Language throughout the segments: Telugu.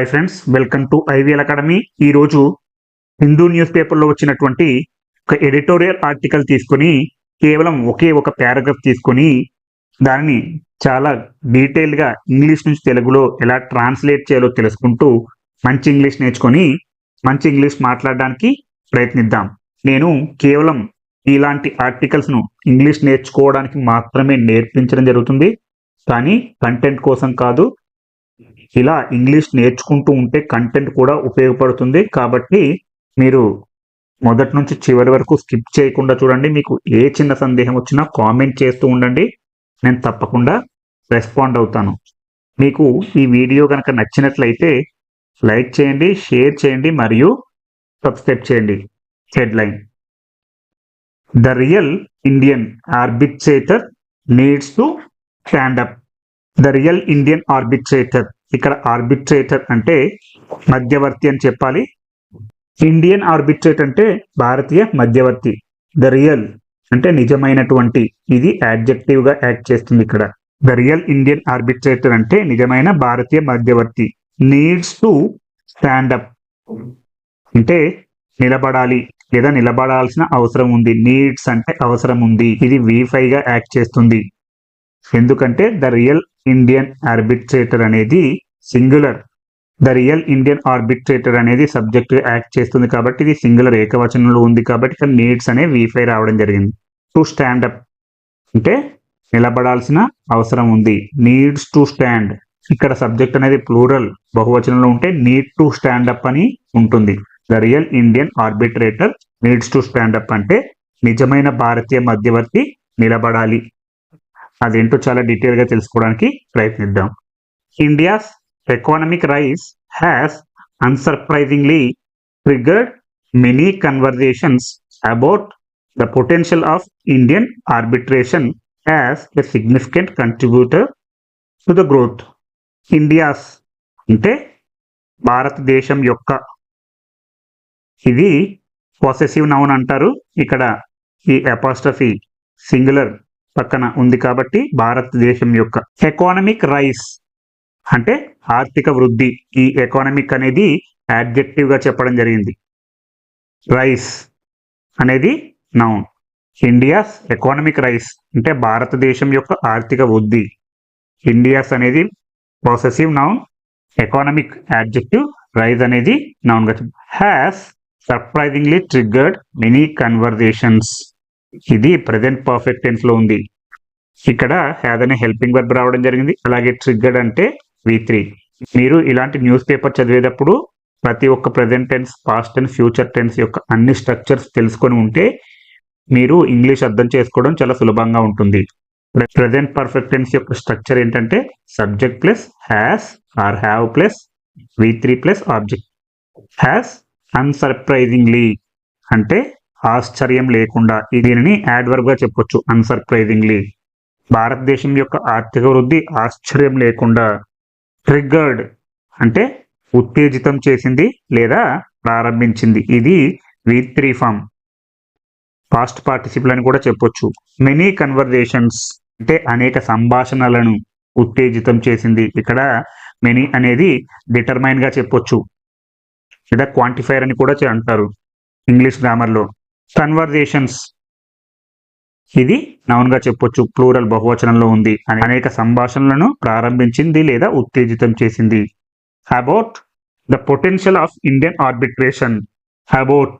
Hi friends welcome to IVL academy. ఈరోజు హిందూ న్యూస్ పేపర్లో వచ్చినటువంటి ఒక ఎడిటోరియల్ ఆర్టికల్ తీసుకొని కేవలం ఒకే ఒక పారాగ్రాఫ్ తీసుకొని దానిని చాలా డీటెయిల్గా ఇంగ్లీష్ నుంచి తెలుగులో ఎలా ట్రాన్స్లేట్ చేయాలో తెలుసుకుంటూ మంచి ఇంగ్లీష్ నేర్చుకొని మంచి ఇంగ్లీష్ మాట్లాడడానికి ప్రయత్నిద్దాం. నేను కేవలం ఇలాంటి ఆర్టికల్స్ను ఇంగ్లీష్ నేర్చుకోవడానికి మాత్రమే నేర్పించడం జరుగుతుంది. కానీ కంటెంట్ కోసం కాదు ఇలా ఇంగ్లీష్ నేర్చుకుంటూ ఉంటే కంటెంట్ కూడా ఉపయోగపడుతుంది. కాబట్టి మీరు మొదటి నుంచి చివరి వరకు స్కిప్ చేయకుండా చూడండి. మీకు ఏ చిన్న సందేహం వచ్చినా కామెంట్ చేస్తూ ఉండండి. నేను తప్పకుండా రెస్పాండ్ అవుతాను. మీకు ఈ వీడియో కనుక నచ్చినట్లయితే లైక్ చేయండి షేర్ చేయండి మరియు సబ్స్క్రైబ్ చేయండి. Headline. The real Indian arbitrator needs to stand up the real Indian arbitrator. ఇక్కడ ఆర్బిట్రేటర్ అంటే మధ్యవర్తి అని చెప్పాలి. ఇండియన్ ఆర్బిట్రేట్ అంటే భారతీయ మధ్యవర్తి. ద రియల్ అంటే నిజమైనటువంటి. ఇది యాడ్జెక్టివ్గా యాక్ట్ చేస్తుంది ఇక్కడ. ద రియల్ ఇండియన్ ఆర్బిట్రేటర్ అంటే నిజమైన భారతీయ మధ్యవర్తి. నీడ్స్ టు స్టాండప్ అంటే నిలబడాలి. లేదా నిలబడాల్సిన అవసరం ఉంది. నీడ్స్ అంటే అవసరం ఉంది. ఇది వీఫై గా యాక్ట్ చేస్తుంది. ఎందుకంటే ద రియల్ ఇండియన్ ఆర్బిట్రేటర్ అనేది singular the real Indian arbitrator అనేది సబ్జెక్ట్ యాక్ట్ చేస్తుంది కాబట్టి ఇది సింగులర్ ఏకవచనంలో ఉంది కాబట్టి ఇక్కడ నీడ్స్ అనే వీఫై రావడం జరిగింది. టు స్టాండప్ అంటే నిలబడాల్సిన అవసరం ఉంది. నీడ్స్ టు స్టాండ్ ఇక్కడ సబ్జెక్ట్ అనేది ప్లూరల్ బహువచనంలో ఉంటే నీడ్ టు స్టాండప్ అని ఉంటుంది. The real Indian arbitrator needs to stand up అంటే నిజమైన భారతీయ మధ్యవర్తి నిలబడాలి. అదేంటో చాలా డీటెయిల్గా తెలుసుకోవడానికి ప్రయత్నిద్దాం. India's economic rise has unsurprisingly triggered many conversations about the potential of Indian arbitration as a significant contributor to the growth. India's అంటే భారతదేశం యొక్క ఇది పాసెసివ్ నౌన్ అంటారు. ఇక్కడ ఈ అపాస్ట్రఫీ సింగులర్ పక్కన ఉంది కాబట్టి భారతదేశం యొక్క ఎకానమిక్ రైస్ అంటే ఆర్థిక వృద్ధి. ఈ ఎకానమిక్ అనేది యాడ్జెక్టివ్గా చెప్పడం జరిగింది. రైస్ అనేది నౌన్ ఇండియాస్ ఎకానమిక్ రైస్ అంటే భారతదేశం యొక్క ఆర్థిక వృద్ధి. ఇండియాస్ అనేది possessive noun economic adjective rise అనేది నౌన్గా has surprisingly triggered many conversations ఇది ప్రజెంట్ పర్ఫెక్ట్ టెన్స్లో ఉంది. ఇక్కడ హ్యాడ్ అనే హెల్పింగ్ వర్బ్ రావడం జరిగింది. అలాగే ట్రిగ్గర్డ్ అంటే వి త్రీ మీరు ఇలాంటి న్యూస్ పేపర్ చదివేటప్పుడు ప్రతి ఒక్క present tense past tense future tense యొక్క అన్ని స్ట్రక్చర్స్ తెలుసుకొని ఉంటే మీరు ఇంగ్లీష్ అర్థం చేసుకోవడం చాలా సులభంగా ఉంటుంది. ప్రజెంట్ పర్ఫెక్ట్ టెన్స్ యొక్క స్ట్రక్చర్ ఏంటంటే subject plus has or have plus V three plus object has unsurprisingly అంటే ఆశ్చర్యం లేకుండా దీనిని యాడ్వర్బ్గా చెప్పొచ్చు అన్సర్ప్రైజింగ్లీ భారతదేశం యొక్క ఆర్థిక వృద్ధి ఆశ్చర్యం లేకుండా ట్రిగ్గర్డ్ అంటే ఉత్తేజితం చేసింది లేదా ప్రారంభించింది. ఇది V three form past participle అని కూడా చెప్పొచ్చు. మెనీ కన్వర్జేషన్స్ అంటే అనేక సంభాషణలను ఉత్తేజితం చేసింది. ఇక్కడ మెనీ అనేది డిటర్మైన్గా చెప్పొచ్చు. లేదా క్వాంటిఫైర్ అని కూడా అంటారు. ఇంగ్లీష్ గ్రామర్లో కన్వర్జేషన్స్. ఇది నౌన్గా చెప్పొచ్చు ప్లూరల్ బహువచనంలో ఉంది. అని అనేక సంభాషణలను ప్రారంభించింది లేదా ఉత్తేజితం చేసింది. About the potential of Indian arbitration. About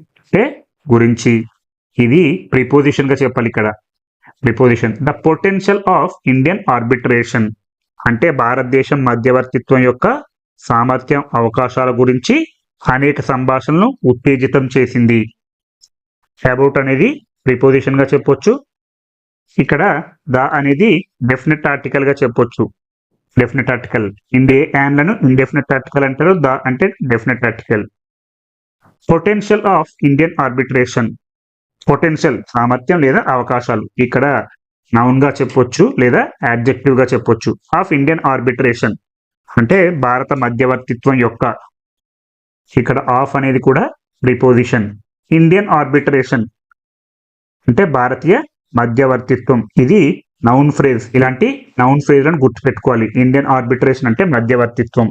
అంటే గురించి. ఇది ప్రిపోజిషన్గా చెప్పాలి ఇక్కడ. Preposition. The potential of Indian arbitration. అంటే భారతదేశం మధ్యవర్తిత్వం యొక్క సామర్థ్యం అవకాశాల గురించి అనేక సంభాషణలను ఉత్తేజితం చేసింది. అబౌట్ అనేది ప్రిపోజిషన్గా చెప్పొచ్చు. ఇక్కడ ద అనేది డెఫినెట్ ఆర్టికల్గా చెప్పొచ్చు. డెఫినెట్ ఆర్టికల్ ఇండే యాన్లను ఇండెఫినెట్ ఆర్టికల్ అంటారు. ద అంటే definite article potential of Indian arbitration potential సామర్థ్యం లేదా అవకాశాలు. ఇక్కడ నౌన్గా చెప్పొచ్చు లేదా యాడ్జెక్టివ్గా చెప్పొచ్చు. ఆఫ్ ఇండియన్ ఆర్బిట్రేషన్ అంటే భారత మధ్యవర్తిత్వం యొక్క. ఇక్కడ ఆఫ్ అనేది కూడా ప్రిపోజిషన్ ఇండియన్ ఆర్బిట్రేషన్ అంటే భారతీయ మధ్యవర్తిత్వం. ఇది నౌన్ ఫ్రేజ్ ఇలాంటి నౌన్ ఫ్రేజ్లను గుర్తుపెట్టుకోవాలి. ఇండియన్ ఆర్బిట్రేషన్ అంటే మధ్యవర్తిత్వం.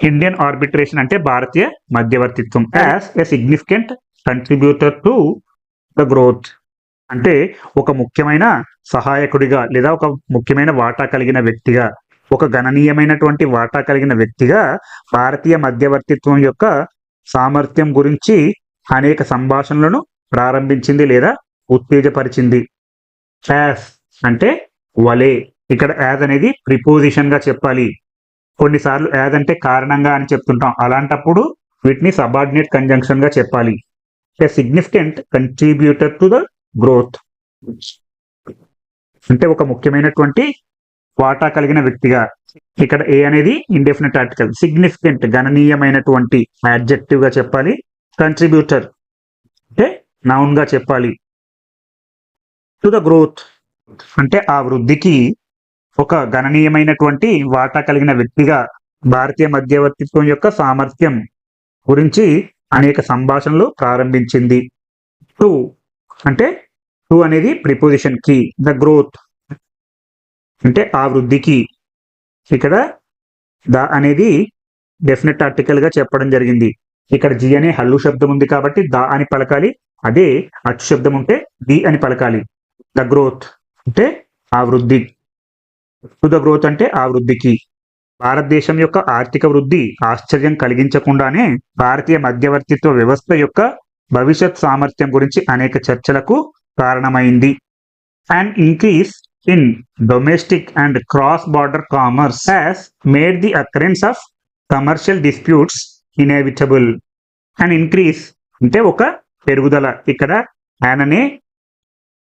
ఇండియన్ ఆర్బిట్రేషన్ అంటే భారతీయ మధ్యవర్తిత్వం. As a significant contributor to the growth అంటే ఒక ముఖ్యమైన సహాయకుడిగా లేదా ఒక ముఖ్యమైన వాటా కలిగిన వ్యక్తిగా ఒక గణనీయమైనటువంటి వాటా కలిగిన వ్యక్తిగా భారతీయ మధ్యవర్తిత్వం యొక్క సామర్థ్యం గురించి అనేక సంభాషణలను ప్రారంభించింది లేదా ఉత్తేజపరిచింది. యాస్ అంటే వలే. ఇక్కడ యాజ్ అనేది ప్రిపోజిషన్గా చెప్పాలి. కొన్నిసార్లు యాజ్ అంటే కారణంగా అని చెప్తుంటాం. అలాంటప్పుడు వీటిని సబార్డినేట్ కంజంక్షన్గా చెప్పాలి. A significant contributor to the growth అంటే ఒక ముఖ్యమైనటువంటి వాటా కలిగిన వ్యక్తిగా. ఇక్కడ ఏ అనేది ఇండెఫినెట్ ఆర్టికల్ సిగ్నిఫికెంట్ గణనీయమైనటువంటి యాడ్జెక్టివ్గా చెప్పాలి. కంట్రిబ్యూటర్ అంటే నౌన్గా చెప్పాలి. టు ద గ్రోత్ అంటే ఆ వృద్ధికి ఒక గణనీయమైనటువంటి వాటా కలిగిన వ్యక్తిగా భారతీయ మధ్యవర్తిత్వం యొక్క సామర్థ్యం గురించి అనేక సంభాషణలు ప్రారంభించింది. టు అంటే టు అనేది ప్రిపోజిషన్కి ద గ్రోత్ అంటే ఆ వృద్ధికి ఇక్కడ ద అనేది డెఫినెట్ ఆర్టికల్గా చెప్పడం జరిగింది. ఇక్కడ జి అనే హల్లు శబ్దం ఉంది కాబట్టి ద అని పలకాలి అదే అచ్చు శబ్దం ఉంటే ది అని పలకాలి. ద గ్రోత్ అంటే ఆ వృద్ధి. టు ద గ్రోత్ అంటే ఆ వృద్ధికి. భారతదేశం యొక్క ఆర్థిక వృద్ధి ఆశ్చర్యం కలిగించకుండానే భారతీయ మధ్యవర్తిత్వ వ్యవస్థ యొక్క భవిష్యత్ సామర్థ్యం గురించి అనేక చర్చలకు కారణమైంది. And increase in domestic and cross border commerce has made the occurrence of commercial disputes inevitable and increase అంటే ఒక పెరుగుదల. ఇక్కడ యాన్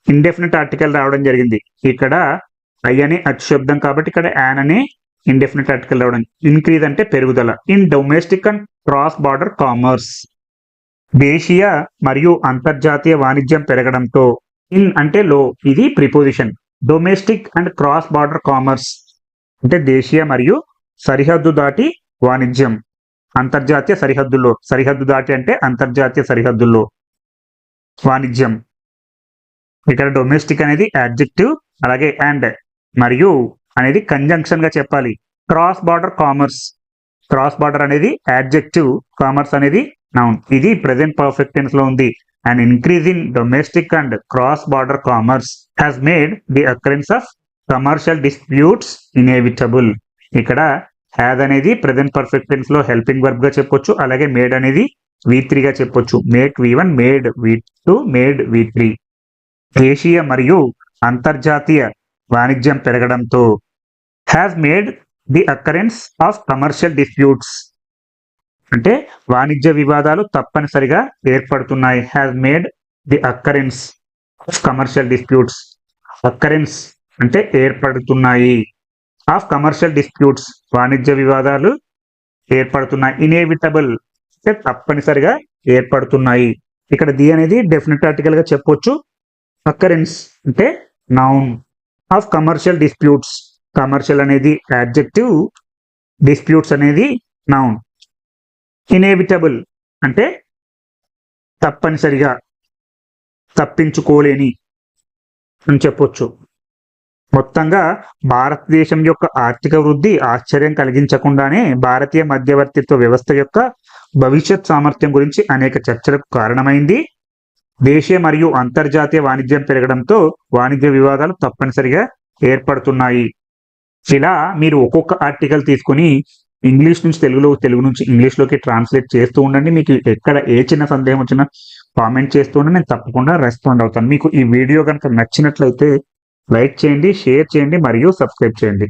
ఇండెఫినెట్ ఆర్టికల్ రావడం జరిగింది. ఇక్కడ ఐ అనే అతిశబ్దం కాబట్టి ఇక్కడ యాన్ అనే ఇండెఫినెట్ ఆర్టికల్ రావడం ఇంక్రీజ్ అంటే పెరుగుదల. In domestic and cross border commerce దేశీయ మరియు అంతర్జాతీయ వాణిజ్యం పెరగడంతో ఇన్ అంటే లో ఇది preposition domestic and cross border commerce అంటే దేశీయ మరియు సరిహద్దు దాటి వాణిజ్యం. అంతర్జాతీయ సరిహద్దుల్లో సరిహద్దు దాటి అంటే అంతర్జాతీయ సరిహద్దుల్లో వాణిజ్యం. ఇక్కడ డొమెస్టిక్ అనేది యాడ్జెక్టివ్ అలాగే అండ్ మరియు అనేది కంజంక్షన్గా చెప్పాలి. Cross border commerce cross border అనేది యాడ్జెక్టివ్ కామర్స్ అనేది నౌన్ ఇది ప్రెసెంట్ పర్ఫెక్ట్ టెన్స్లో ఉంది. And increase in domestic and cross border commerce has made the occurrence of commercial disputes inevitable ఇక్కడ హ్యాద్ అనేది ప్రెసెంట్ పర్ఫెక్ట్ టెన్స్లో హెల్పింగ్ వర్బ్గా చెప్పొచ్చు. అలాగే మేడ్ అనేది వి గా చెప్పొచ్చు. Made V one made V two made V three దేశీయ మరియు అంతర్జాతీయ వాణిజ్యం పెరగడంతో has made the occurrence of commercial disputes అంటే వాణిజ్య వివాదాలు తప్పనిసరిగా ఏర్పడుతున్నాయి. Has made the occurrence of commercial disputes occurrence అంటే ఏర్పడుతున్నాయి. ఆఫ్ కమర్షియల్ డిస్ప్యూట్స్ వాణిజ్య వివాదాలు ఏర్పడుతున్నాయి ఇనేవిటబుల్ అంటే తప్పనిసరిగా ఏర్పడుతున్నాయి. ఇక్కడ ది అనేది డెఫినెట్ ఆర్టికల్గా చెప్పొచ్చు. అకరెన్స్ అంటే noun of commercial disputes commercial అనేది యాడ్జెక్టివ్ డిస్ప్యూట్స్ అనేది నౌన్ ఇనేవిటబుల్ అంటే తప్పనిసరిగా తప్పించుకోలేని అని చెప్పొచ్చు. మొత్తంగా భారతదేశం యొక్క ఆర్థిక వృద్ధి ఆశ్చర్యం కలిగించకుండానే భారతీయ మధ్యవర్తిత్వ వ్యవస్థ యొక్క భవిష్యత్ సామర్థ్యం గురించి అనేక చర్చలకు కారణమైంది. దేశీయ మరియు అంతర్జాతీయ వాణిజ్యం పెరగడంతో వాణిజ్య వివాదాలు తప్పనిసరిగా ఏర్పడుతున్నాయి. ఇలా మీరు ఒక్కొక్క ఆర్టికల్ తీసుకొని ఇంగ్లీష్ నుంచి తెలుగులో తెలుగు నుంచి ఇంగ్లీష్లోకి ట్రాన్స్లేట్ చేస్తూ ఉండండి. మీకు ఎక్కడ ఏ చిన్న సందేహం వచ్చినా కామెంట్ చేస్తూ ఉండండి. నేను తప్పకుండా రెస్పాండ్ అవుతాను. మీకు ఈ వీడియో కనుక నచ్చినట్లయితే లైక్ చేయండి షేర్ చేయండి మరియు సబ్స్క్రైబ్ చేయండి.